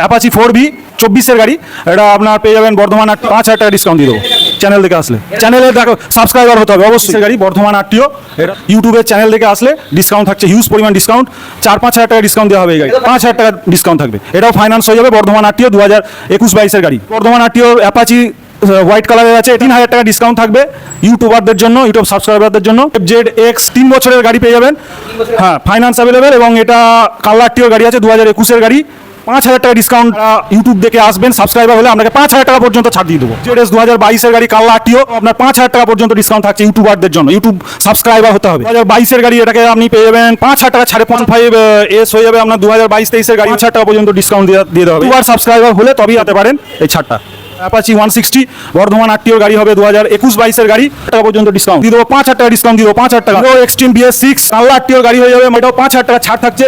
Apache four V চব্বিশের গাড়ি। এটা আপনার পেয়ে যাবেন বর্ধমান আট পাঁচ হাজার টাকা ডিসকাউন্ট দিয়ে দেবো। চ্যানেল থেকে আসলে। চ্যানেলে দেখো সাবস্ক্রাইবার হতে হবে, অবশ্যই। গাড়ি, বর্ধমান আটটিও। ইউটিউবের চ্যানেল থেকে আসলে ডিসকাউন্ট থাকছে হিউজ পরিমাণ ডিসকাউন্ট চার, পাঁচ হাজার টাকা ডিসকাউন্ট দেওয়া হবে এই গাড়ি। পাঁচ হাজার টাকা ডিসকাউন্ট থাকবে। এটাও ফাইন্যান্স হয়ে যাবে বর্ধমান আটটিও, দু হাজার একুশ বাইশের গাড়ি। বর্ধমান আটটিও অ্যাপাচি হোয়াইট কালারের আছে। তিন হাজার টাকা ডিসকাউন্ট থাকবে ইউটিউবারদের জন্য ইউটিউব সাবস্ক্রাইবারদের জন্য। জেড এক্স তিন বছরের গাড়ি পেয়ে যাবেন। হ্যাঁ ফাইন্যান্স অ্যাভেলেবেল এবং এটা কালারটিও গাড়ি আছে, দু হাজার একুশের গাড়ি। পাঁচ হাজার টাকা ডিসকাউন্ট ইউটিউব দেখে আসবেন সাবস্ক্রাইবার হলে আপনাকে পাঁচ হাজার টাকা পর্যন্ত ছাড় দিয়ে দেবো। জেড এস দু হাজার বাইশের গাড়ি কাল্লা আটিও আপনার পাঁচ হাজার টাকা পর্যন্ত ডিসকাউন্ট থাকছে ইউটিউবারদের জন্য। ইউটিউব সাবস্ক্রাইবার হতে হবে। দু হাজার বাইশের গাড়ি এটাকে আপনি পেয়ে যাবেন, পাঁচ হাজার টাকা ছাড়ে পয়েন্ট ফাইভ এস হয়ে যাবে আপনার দু হাজার বাইশ তেইশের গাড়ি। পাঁচ হাজার টাকা পর্যন্ত ডিসকাউন্ট দিয়ে দেওয়া হবে। দুবার সাবস্ক্রাইবার হলে তবেই হতে পারেন এই ছাড়টা। অ্যাপাচি ওয়ান সিক্সটি বর্ধমান আটটিওর গাড়ি হবে দু হাজার একুশ বাইশের গাড়ি। টাকা পর্যন্ত ডিসকাউন্ট দিয়ে দেবো পাঁচ হাজার টাকা ডিসকাউন্ট দিয়ে দেবো পাঁচ হাজার টাকা। এক্সট্রিম বিএস সিক্স কাল্লা আটটিওর গাড়ি হয়ে যাবে, এটাও পাঁচ হাজার টাকা ছাড় থাকছে।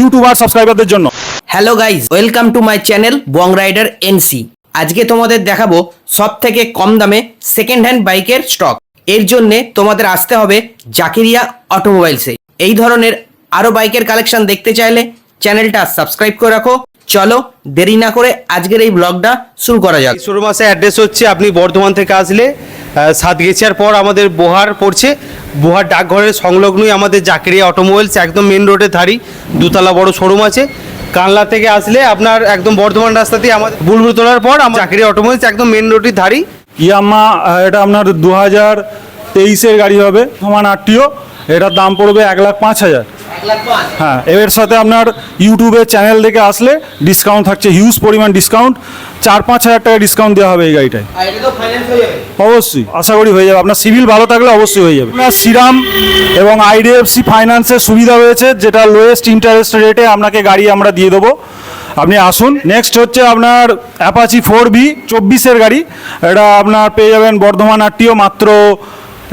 ইউটিউবার, সাবস্ক্রাইবারদের জন্য। Hello guys welcome to my channel Bong Rider NC আজকে তোমাদের দেখাবো সব থেকে কম দামে সেকেন্ড হ্যান্ড বাইকের স্টক এর জন্য তোমাদের আসতে হবে জাকিরিয়া অটোমোবাইলসে। এই ধরনের আরও বাইকের কালেকশন দেখতে চাইলে চ্যানেলটা সাবস্ক্রাইব করে রাখো। চলো দেরি না করে আজকের এই ব্লগটা শুরু করা যাক। ষোলো মাসে অ্যাড্রেস হচ্ছে আপনি বর্ধমান থেকে আসলে সাতগেছিয়ার পর আমাদের বোহার পড়ছে। বোহার ডাকঘরের সংলগ্নই আমাদের জাকেরিয়া অটোমোবাইলস একদম মেন রোডের ধারি দুতলা বড় শোরুম আছে। কানলা থেকে আসলে আপনার একদম বর্ধমান রাস্তাতেই আমাদের বুলবুল তোলার পর আমার জাকেরিয়া অটোমোবাইলস একদম মেন রোডের ধারি ইয়ামা এটা আপনার দু হাজার তেইশের গাড়ি হবে। সমান আটটিও এটার দাম পড়বে এক লাখ পাঁচ হাজার। হ্যাঁ এর সাথে আপনার ইউটিউবের চ্যানেল থেকে আসলে ডিসকাউন্ট থাকছে হিউজ পরিমাণ ডিসকাউন্ট চার পাঁচ হাজার টাকা ডিসকাউন্ট দেওয়া হবে এই গাড়িটায়। অবশ্যই আশা করি হয়ে যাবে। আপনার সিভিল ভালো থাকলে অবশ্যই হয়ে যাবে। আপনার সিরাম এবং আইডিএফসি ফাইন্যান্সের সুবিধা রয়েছে যেটা লোয়েস্ট ইন্টারেস্ট রেটে আপনাকে গাড়ি আমরা দিয়ে দেবো। আপনি আসুন। নেক্সট হচ্ছে আপনার অ্যাপাচি ফোর বি চব্বিশের গাড়ি। এটা আপনার পেয়ে যাবেন বর্ধমান আটটিও মাত্র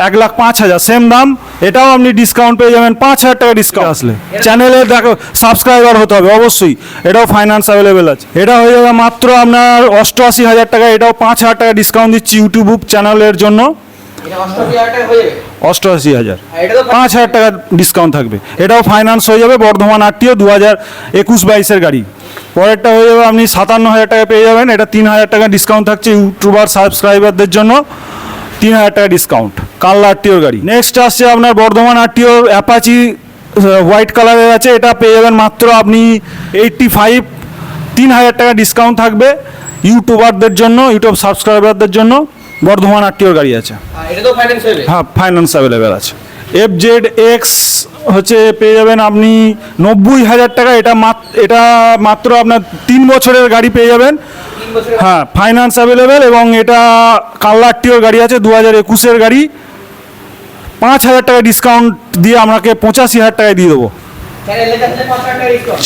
এক লাখ পাঁচ হাজার সেম দাম। এটাও আপনি ডিসকাউন্ট পেয়ে যাবেন পাঁচ হাজার টাকা ডিসকাউন্ট আসলে। চ্যানেলে দেখো সাবস্ক্রাইবার হতে হবে অবশ্যই। এটাও ফাইন্যান্স অ্যাভেলেবেল আছে। এটা হয়ে যাবে মাত্র আপনার অষ্টআশি হাজার টাকা এটাও পাঁচ হাজার টাকা ডিসকাউন্ট দিচ্ছি ইউটিউব চ্যানেলের জন্য। অষ্টআশি হাজার পাঁচ হাজার টাকা ডিসকাউন্ট থাকবে। এটাও ফাইন্যান্স হয়ে যাবে বর্ধমান আটটিও দু হাজার একুশ বাইশের গাড়ি। পরেরটা হয়ে যাবে আপনি সাতান্ন হাজার টাকা পেয়ে যাবেন এটা তিন হাজার টাকা ডিসকাউন্ট থাকছে ইউটিউবার সাবস্ক্রাইবারদের জন্য। তিন হাজার টাকা ডিসকাউন্ট কাল্লা আরটিওর গাড়ি। নেক্সট আসছে আপনার বর্ধমান আটটিওর অ্যাপাচি হোয়াইট কালারের আছে। এটা পেয়ে যাবেন মাত্র আপনি এইটটি ফাইভ তিন হাজার টাকা ডিসকাউন্ট থাকবে ইউটিউবারদের জন্য ইউটিউব সাবস্ক্রাইবারদের জন্য। বর্ধমান আরটিওর গাড়ি আছে। হ্যাঁ ফাইন্যান্স অ্যাভেলেবেল আছে। এফ জেড এক্স হচ্ছে পেয়ে যাবেন আপনি নব্বই হাজার টাকা। এটা এটা মাত্র আপনার তিন বছরের গাড়ি পেয়ে যাবেন। হ্যাঁ ফাইন্যান্স অ্যাভেলেবেল এবং এটা কাল্লারটিওর গাড়ি আছে দু হাজার একুশের গাড়ি। পাঁচ হাজার টাকা ডিসকাউন্ট দিয়ে আপনাকে পঁচাশি হাজার টাকায় দিয়ে দেবো।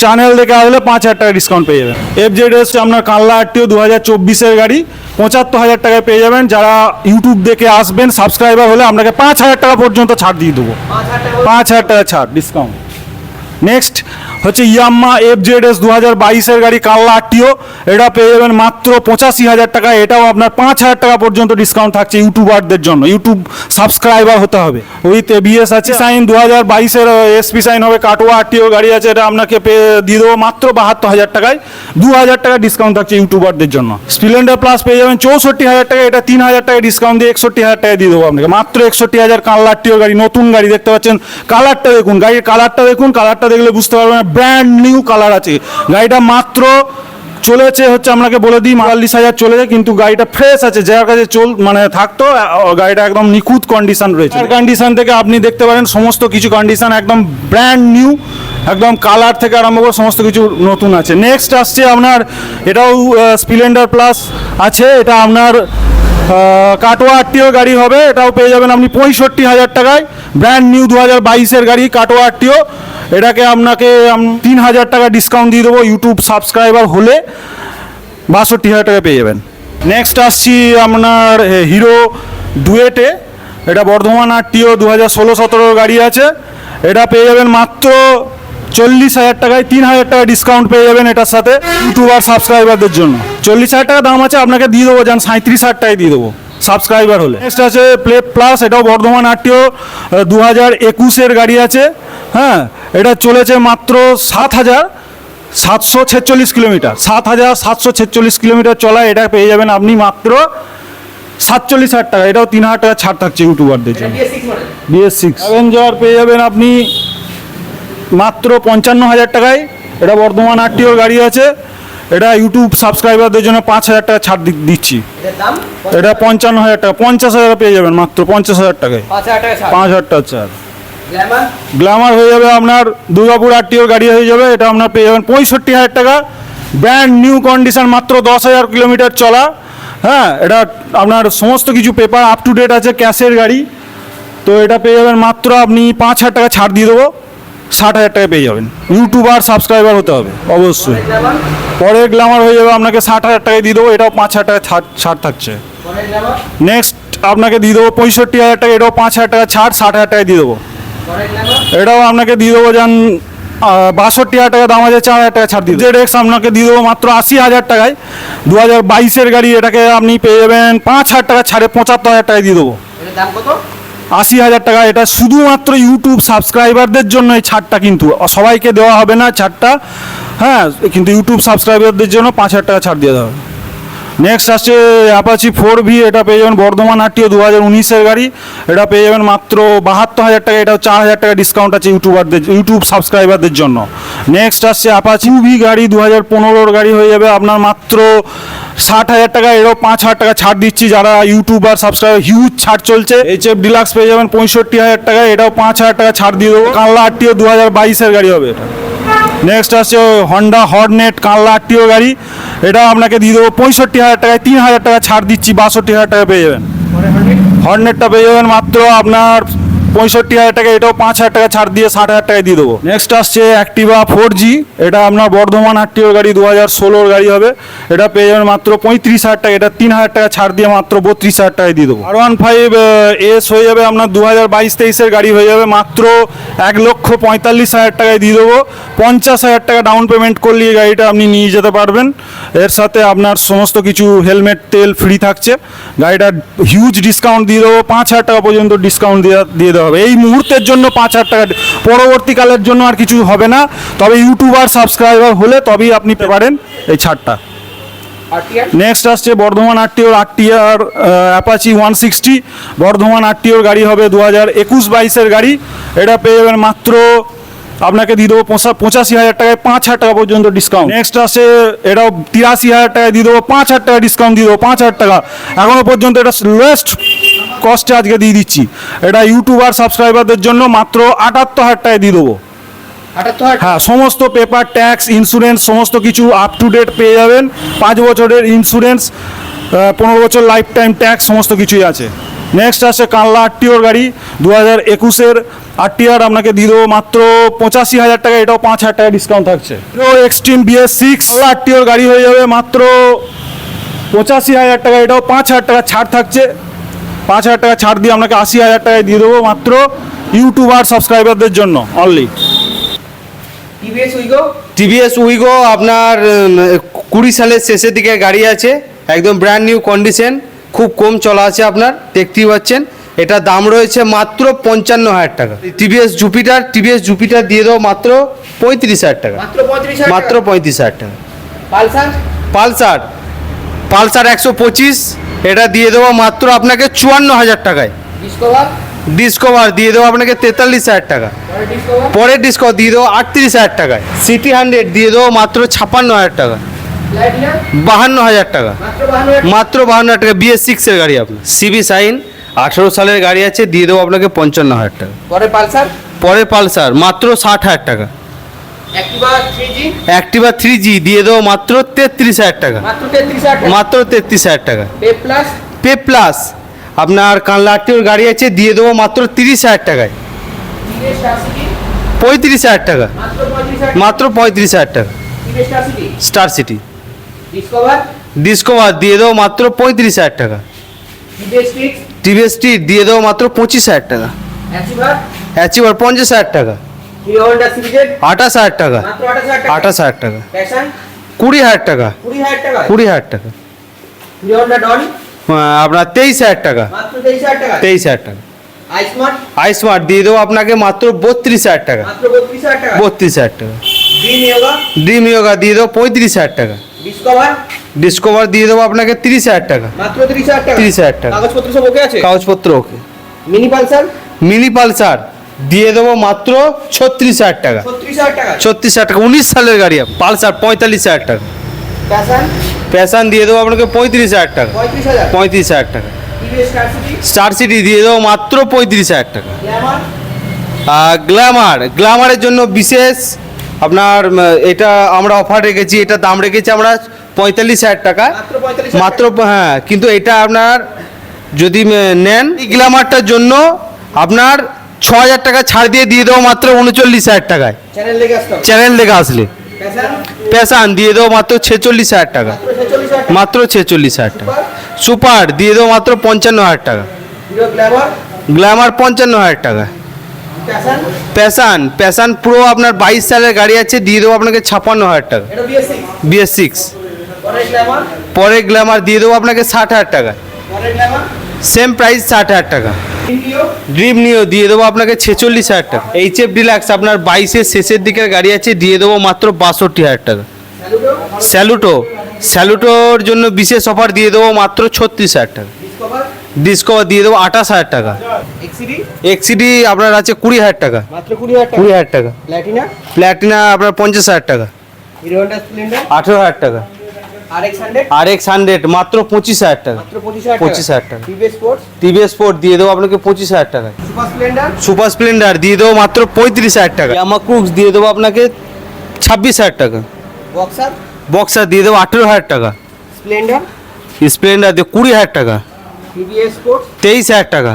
চ্যানেল দেখে আসলে পাঁচ হাজার টাকা ডিসকাউন্ট পেয়ে যাবেন। এফ জেড এস আপনার কাল্লা আটটিও দু হাজার চব্বিশের গাড়ি পঁচাত্তর হাজার টাকায় পেয়ে যাবেন। যারা ইউটিউব দেখে আসবেন সাবস্ক্রাইবার হলে আপনাকে পাঁচ হাজার টাকা পর্যন্ত ছাড় দিয়ে দেবো। পাঁচ হাজার টাকা ছাড় ডিসকাউন্ট নেক্সট হচ্ছে ইয়াম্মা এফ জেড এস দু হাজার বাইশের গাড়ি কাল্লা আটটিও। এটা পেয়ে যাবেন মাত্র পঁচাশি হাজার টাকা। এটাও আপনার পাঁচ হাজার টাকা পর্যন্ত ডিসকাউন্ট থাকছে ইউটিউবারদের জন্য। ইউটিউব সাবস্ক্রাইবার হতে হবে। উইথ এবিএস আছে সাইন দু হাজার বাইশের এসপি সাইন হবে কাটোয়া আটটিও গাড়ি আছে, এটা আপনাকে পেয়ে দিয়ে দেবো মাত্র বাহাত্তর হাজার টাকায়। দু হাজার টাকা ডিসকাউন্ট থাকছে ইউটিউবারদের জন্য। স্প্লেন্ডার প্লাস পেয়ে যাবেন চৌষট্টি হাজার টাকা। এটা তিন হাজার টাকা ডিসকাউন্ট দিয়ে একষট্টি হাজার টাকা দিয়ে দেবো আপনাকে। মাত্র একষট্টি হাজার কাল্লা আটটিও গাড়ি, নতুন গাড়ি দেখতে পাচ্ছেন। কালারটা দেখুন, গাড়ির কালারটা দেখুন কালারটা দেখলে বুঝতে পারবেন ব্র্যান্ড নিউ কালার আছে। গাড়িটা মাত্র চলেছে হচ্ছে আপনাকে বলে দিই চুয়াল্লিশ হাজার চলেছে কিন্তু গাড়িটা ফ্রেশ আছে যার কাছে চল মানে থাকতো গাড়িটা একদম নিখুঁত কন্ডিশন রয়েছে। কন্ডিশন থেকে আপনি দেখতে পারেন সমস্ত কিছু কন্ডিশন একদম ব্র্যান্ড নিউ একদম কালার থেকে আরম্ভ করে সমস্ত কিছু নতুন আছে। নেক্সট আসছে আপনার এটাও স্প্লেন্ডার প্লাস আছে এটা আপনার কাটোয়া আটটিও গাড়ি হবে, এটাও পেয়ে যাবেন আপনি পঁয়ষট্টি হাজার টাকায়। ব্র্যান্ড নিউ দু হাজার বাইশের গাড়ি, কাটোয়া আটটিও এটাকে আপনাকে তিন হাজার টাকা ডিসকাউন্ট দিয়ে দেবো ইউটিউব সাবস্ক্রাইবার হলে। বাষট্টি হাজার টাকা পেয়ে যাবেন। নেক্সট আসছি আপনার হিরো ডুয়েটে এটা বর্ধমান আটটিও দু হাজার ষোলো সতেরো গাড়ি আছে। এটা পেয়ে যাবেন মাত্র চল্লিশ হাজার টাকায় তিন হাজার টাকা ডিসকাউন্ট পেয়ে যাবেন এটার সাথে ইউটিউবার সাবস্ক্রাইবারদের জন্য। চল্লিশ হাজার টাকা দাম আছে আপনাকে দিয়ে দেবো যান সাঁত্রিশ হাজার টাকায় দিয়ে দেবো সাবস্ক্রাইবার হলে। নেক্সট আছে প্লে প্লাস এটাও বর্ধমান আটটিও দু হাজার একুশের গাড়ি আছে হ্যাঁ এটা চলেছে মাত্র সাত হাজার সাতশো ছেচল্লিশ কিলোমিটার। সাত হাজার সাতশো ছেচল্লিশ কিলোমিটার চলা এটা পেয়ে যাবেন আপনি মাত্র সাতচল্লিশ হাজার টাকা এটাও তিন হাজার টাকা ছাড় থাকছে ইউটিউবারদের জন্য। বিএস সিক্স অ্যাভেঞ্জার পেয়ে যাবেন আপনি মাত্র পঞ্চান্ন হাজার টাকায়। এটা বর্ধমান আরটিওর গাড়ি আছে। এটা ইউটিউব সাবস্ক্রাইবারদের জন্য পাঁচ হাজার টাকা ছাড় দিচ্ছি। এটা পঞ্চান্ন হাজার টাকা। পঞ্চাশ হাজার পেয়ে যাবেন মাত্র পঞ্চাশ হাজার টাকায়। পাঁচ হাজার টাকা ছাড়। গ্ল্যামার? হয়ে যাবে আপনার দুর্গাপুর আরটিওর গাড়ি হয়ে যাবে। এটা আপনার পেয়ে যাবেন পঁয়ষট্টি হাজার টাকা। ব্র্যান্ড নিউ কন্ডিশন মাত্র দশ হাজার কিলোমিটার চলা। হ্যাঁ এটা আপনার সমস্ত কিছু পেপার আপ টু ডেট আছে ক্যাশের গাড়ি। তো এটা পেয়ে যাবেন মাত্র আপনি পাঁচ হাজার টাকা ছাড় দিয়ে দেবো। ষাট হাজার টাকা পেয়ে যাবেন। ইউটিউবার সাবস্ক্রাইবার হতে হবে, অবশ্যই। পরে গ্ল্যামার হয়ে যাবে, আপনাকে ষাট হাজার টাকায় দিয়ে দেবো, এটাও পাঁচ হাজার টাকা ছাড় ছাড় থাকছে। নেক্সট আপনাকে দিয়ে দেবো পঁয়ষট্টি হাজার টাকা এটাও পাঁচ হাজার টাকা ছাড়, ষাট হাজার টাকায় দিয়ে দেবো। এটাও আপনাকে দিয়ে দেবো যান বাষট্টি হাজার টাকা, দাম আছে চার হাজার টাকা ছাড় দিয়ে জেড এক্স আপনাকে দিয়ে দেবো মাত্র আশি হাজার টাকায়। দু হাজার বাইশের গাড়ি এটাকে আপনি পেয়ে যাবেন পাঁচ হাজার টাকা ছাড়ে, পঁচাত্তর হাজার টাকায় দিয়ে দেবো। দাম কত? আশি হাজার টাকা। এটা শুধুমাত্র ইউটিউব সাবস্ক্রাইবারদের জন্য এই ছাড়টা কিন্তু। সবাইকে দেওয়া হবে না ছাড়টা। হ্যাঁ কিন্তু ইউটিউব সাবস্ক্রাইবারদের জন্য পাঁচ হাজার টাকা ছাড় দিয়ে দেওয়া হবে। নেক্সট আসছে অ্যাপাচি ফোর ভি এটা পেয়ে যাবেন বর্ধমান আরটিও দু হাজার উনিশের গাড়ি। এটা পেয়ে যাবেন মাত্র বাহাত্তর হাজার টাকা, এটাও চার হাজার টাকা ডিসকাউন্ট আছে ইউটিউবারদের ইউটিউব সাবস্ক্রাইবারদের জন্য। নেক্সট আসছে অ্যাপাচি ভি গাড়ি দু হাজার পনেরোর গাড়ি হয়ে যাবে আপনার মাত্র ষাট হাজার টাকা এটাও পাঁচ হাজার টাকা ছাড় দিচ্ছি যারা ইউটিউবার সাবস্ক্রাইবার হিউজ ছাড় চলছে। এইচ এফ ডিলাক্স পেয়ে যাবেন পঁয়ষট্টি হাজার টাকা, এটাও পাঁচ হাজার টাকা ছাড় দিয়ে দেবো। কানলা আরটিও দু হাজার বাইশের গাড়ি হবে এটা। নেক্সট আসছে হন্ডা হর্নেট কানলা আটটিও গাড়ি। এটা আপনাকে দিয়ে দেবো পঁয়ষট্টি হাজার টাকায় তিন হাজার টাকা ছাড় দিচ্ছি বাষট্টি হাজার টাকা পেয়ে যাবেন। হর্নেটটা পেয়ে যাবেন মাত্র আপনার পঁয়ষট্টি হাজার টাকা, এটাও পাঁচ হাজার টাকা ছাড় দিয়ে ষাট হাজার টাকায় দিয়ে দেবো। নেক্সট আসছে অ্যাক্টিভা ফোর জি এটা আপনার বর্ধমান আরটিওর গাড়ি দু হাজার ষোলোর গাড়ি হবে। এটা পেয়ে যাবেন মাত্র পঁয়ত্রিশ হাজার টাকা, এটা তিন হাজার টাকা ছাড় দিয়ে মাত্র বত্রিশ হাজার টাকায় দিয়ে দেবো। আর ওয়ান ফাইভ এস হয়ে যাবে আপনার দু হাজার বাইশ তেইশের গাড়ি হয়ে যাবে মাত্র এক লক্ষ পঁয়তাল্লিশ হাজার টাকায় দিয়ে দেবো। পঞ্চাশ হাজার টাকা ডাউন পেমেন্ট করলে এই গাড়িটা আপনি নিয়ে যেতে পারবেন। এর সাথে আপনার সমস্ত কিছু হেলমেট তেল ফ্রি থাকছে। গাড়িটার হিউজ ডিসকাউন্ট দিয়ে দেবো। পাঁচ হাজার টাকা পর্যন্ত ডিসকাউন্ট দিয়ে দিয়ে দেওয়া হবে। এই মুহূর্তের জন্য পাঁচ হাজার টাকা পরবর্তীকালের জন্য আর কিছু হবে না। তবে ইউটিউবার সাবস্ক্রাইবার হলে তবেই আপনি পেতে পারেন এই ছাড়টা। নেক্সট আসছে Bardhaman আরটিওর RTR Apache one sixty Bardhaman আরটিওর গাড়ি হবে দু হাজার একুশ বাইশের গাড়ি। এটা পেয়ে যাবেন মাত্র আপনাকে দিয়ে দেবো পঁচা- পঁচাশি হাজার টাকায় পাঁচ হাজার টাকা পর্যন্ত ডিসকাউন্ট নেক্সট আসে এটাও তিরাশি হাজার টাকায় দিয়ে দেবো পাঁচ হাজার টাকা ডিসকাউন্ট দিয়ে দেবো পাঁচ হাজার টাকা। এখনও পর্যন্ত এটা লোয়েস্ট কস্টে আজকে দিয়ে দিচ্ছি। এটা ইউটিউবার সাবস্ক্রাইবারদের জন্য মাত্র আটাত্তর হাজার টাকায় দিয়ে দেবো। আটাত্তর হাজার হ্যাঁ সমস্ত পেপার ট্যাক্স ইন্স্যুরেন্স সমস্ত কিছু আপ টু ডেট পেয়ে যাবেন। পাঁচ বছরের ইন্স্যুরেন্স পনেরো বছর লাইফ টাইম ট্যাক্স সমস্ত কিছুই আছে। নেক্সট আসছে কানলা আরটিওর গাড়ি দু হাজার একুশের আরটিআর আপনাকে দিয়ে দেবো মাত্র পঁচাশি হাজার টাকা এটাও পাঁচ হাজার টাকা ডিসকাউন্ট থাকছে। এক্সট্রিম বিএস সিক্স আরটিওর গাড়ি হয়ে যাবে মাত্র পঁচাশি হাজার টাকা এটাও পাঁচ হাজার টাকা ছাড় থাকছে। পাঁচ হাজার টাকা ছাড় দিয়ে আপনাকে আশি হাজার টাকায় দিয়ে দেবো মাত্র ইউটিউবার সাবস্ক্রাইবারদের জন্য only TVS Wego TVS Wego আপনার কুড়ি সালের শেষের দিকে গাড়ি আছে একদম ব্র্যান্ড নিউ কন্ডিশন খুব কম চলা আছে আপনার দেখতেই পাচ্ছেন। এটা দাম রয়েছে মাত্র পঞ্চান্ন হাজার টাকা। টিভিএস জুপিটার টিভিএস জুপিটার দিয়ে দেবো মাত্র পঁয়ত্রিশ হাজার টাকা। মাত্র পঁয়ত্রিশ হাজার টাকা? পালসার? পালসার। পালসার একশো পঁচিশ এটা দিয়ে দেবো মাত্র আপনাকে চুয়ান্ন হাজার টাকায়। ডিসকভার দিয়ে দেবো আপনাকে তেতাল্লিশ হাজার টাকা। পরের ডিসকভার দিয়ে দেবো আটত্রিশ হাজার টাকায়। সিটি হান্ড্রেড দিয়ে দেবো মাত্র ছাপ্পান্ন হাজার টাকা। বাহান্ন হাজার টাকা। মাত্র বাহান্ন হাজার টাকা? বিএস সিক্সের গাড়ি আপনার। সিবি সাইন আঠেরো সালের গাড়ি আছে দিয়ে দেবো আপনাকে পঞ্চান্ন হাজার টাকা। পরের পালসার? পরে পালসার মাত্র ষাট হাজার টাকা। অ্যাক্টিভা থ্রি জি দিয়ে দেবো মাত্র তেত্রিশ হাজার টাকা। মাত্র তেত্রিশ হাজার টাকা? পে প্লাস আপনার কানলা আটটির গাড়ি আছে দিয়ে দেবো মাত্র তিরিশ হাজার টাকায়। পঁয়ত্রিশ হাজার টাকা। মাত্র পঁয়ত্রিশ হাজার টাকা? স্টার সিটি ডিসকভার দিয়ে দেবো মাত্র পঁয়ত্রিশ হাজার টাকা টিভিএস ফিক্স টিভিএস টি দিয়ে দেবো মাত্র পঁচিশ হাজার টাকা অ্যাচিভার পঞ্চাশ হাজার টাকা আঠাশ হাজার টাকা আঠাশ হাজার টাকা কুড়ি হাজার টাকা কুড়ি হাজার টাকা আপনার তেইশ হাজার টাকা তেইশ হাজার টাকা আইসমার্ট দিয়ে দেবো আপনাকে মাত্র বত্রিশ হাজার টাকা বত্রিশ হাজার টাকা ড্রিম ইয়োগা দিয়ে দেবো পঁয়ত্রিশ হাজার টাকা ডিসকভার ডিসকভার দিয়ে দেবো আপনাকে তিরিশ হাজার টাকা। মাত্র তিরিশ হাজার টাকা? 30,000 টাকা। কাগজপত্র সব ওকে আছে? কাগজপত্র okay mini Pulsar mini Pulsar দিয়ে দেবো মাত্র ছত্রিশ হাজার টাকা। ছত্রিশ হাজার টাকা। হাজার উনিশ সালের গাড়ি পালসার পঁয়তাল্লিশ হাজার টাকা। প্যাশন দিয়ে দেবো আপনাকে পঁয়ত্রিশ হাজার টাকা। পঁয়ত্রিশ হাজার? টাকা। স্টার সিটি দিয়ে দেবো মাত্র পঁয়ত্রিশ হাজার টাকা। আর গ্ল্যামার গ্ল্যামারের জন্য বিশেষ আপনার এটা আমরা অফার রেখেছি এটা দাম রেখেছি আমরা পঁয়তাল্লিশ হাজার টাকা। মাত্র হ্যাঁ কিন্তু এটা আপনার যদি নেন এই গ্ল্যামারটার জন্য আপনার ছ হাজার টাকা ছাড় দিয়ে দিয়ে দেবো মাত্র উনচল্লিশ হাজার টাকায়। চ্যানেল লেগে আসলে। প্যাশন দিয়ে দেবো মাত্র ছেচল্লিশ হাজার টাকা। মাত্র ছেচল্লিশ হাজার টাকা। সুপার দিয়ে দেবো মাত্র পঞ্চান্ন হাজার টাকা। গ্ল্যামার পঞ্চান্ন হাজার টাকা। প্যাশন প্যাশান প্রো আপনার বাইশ সালের গাড়ি আছে দিয়ে দেবো আপনাকে ছাপ্পান্ন হাজার টাকা। বিএস সিক্স পরে গ্ল্যামার দিয়ে দেবো আপনাকে ষাট হাজার টাকা। সেম প্রাইস ষাট হাজার টাকা। ড্রিম নিও দিয়ে দেবো আপনাকে ছেচল্লিশ হাজার টাকা। এইচ এফ ডিলাক্স আপনার বাইশের শেষের দিকের গাড়ি আছে দিয়ে দেবো মাত্র বাষট্টি হাজার টাকা। স্যালুটো স্যালুটোর জন্য বিশেষ অফার দিয়ে দেবো মাত্র ছত্রিশ হাজার টাকা। ডিসকভার দিয়ে দেবো আঠাশ হাজার টাকা। এক্সিডি আপনার আছে কুড়ি হাজার টাকা মাত্র কুড়ি হাজার টাকা কুড়ি হাজার টাকা প্ল্যাটিনা প্ল্যাটিনা আপনার পঞ্চাশ হাজার টাকা হিরো হন্ডা স্প্লেন্ডার আঠেরো হাজার টাকা আর এক্স হান্ড্রেড মাত্র পঁচিশ হাজার টাকা পঁচিশ হাজার টাকা। টিভিএস স্পোর্টস স্পোর্ট দিয়ে দেবো আপনাকে পঁচিশ হাজার টাকা সুপার স্প্লেন্ডার দিয়ে দেবো মাত্র পঁয়ত্রিশ হাজার টাকা ইয়ামা ক্রুক্স দিয়ে দেবো আপনাকে ছাব্বিশ হাজার টাকা বক্সার বক্সার দিয়ে দেবো আঠেরো হাজার টাকা স্প্লেন্ডার স্প্লেন্ডার দিয়ে কুড়ি হাজার টাকা তেইশ হাজার টাকা।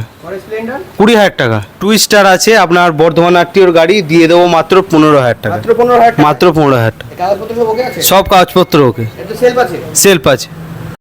কুড়ি হাজার টাকা। টুইস্টার আছে আপনার বর্ধমান আটটিওর গাড়ি দিয়ে দেবো মাত্র পনেরো হাজার টাকা। মাত্র পনেরো হাজার টাকা? সব কাগজপত্র ওকে। এটা সেলফ আছে সেলফ আছে